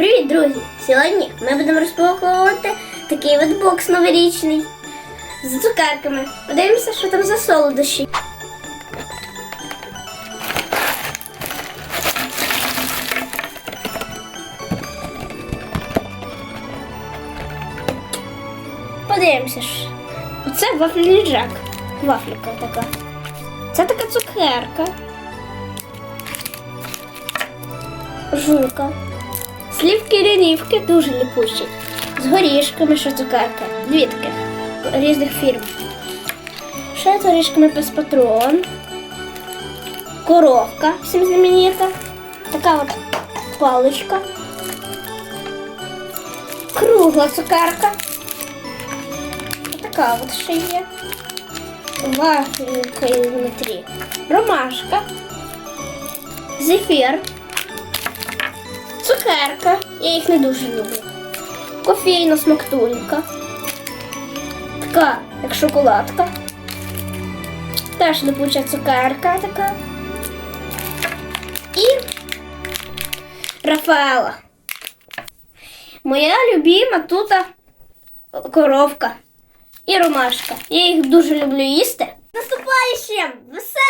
Привіт, друзі! Сьогодні ми будемо розпаковувати такий от бокс новорічний з цукерками. Подивимося, що там за солодощі. Подивимося ж. Оце вафельний джек. Вафелька така. Це така цукерка. Жуйка. Слівки рінівки дуже ліпучі. З горішками, що цукерка. Дві таких різних фірм. Ще з горішками патрон. Коровка всім знаменита. Така от паличка. Кругла цукерка. Така от ще є. Вафелька внутрі. Ромашка. Зефір. Цукерка. Я їх не дуже люблю. Кофейна смактулька. Така, як шоколадка. Теж липуча цукерка така. І Рафаела. Моя любима тут коровка і ромашка. Я їх дуже люблю їсти. Наступаючим веселих свят!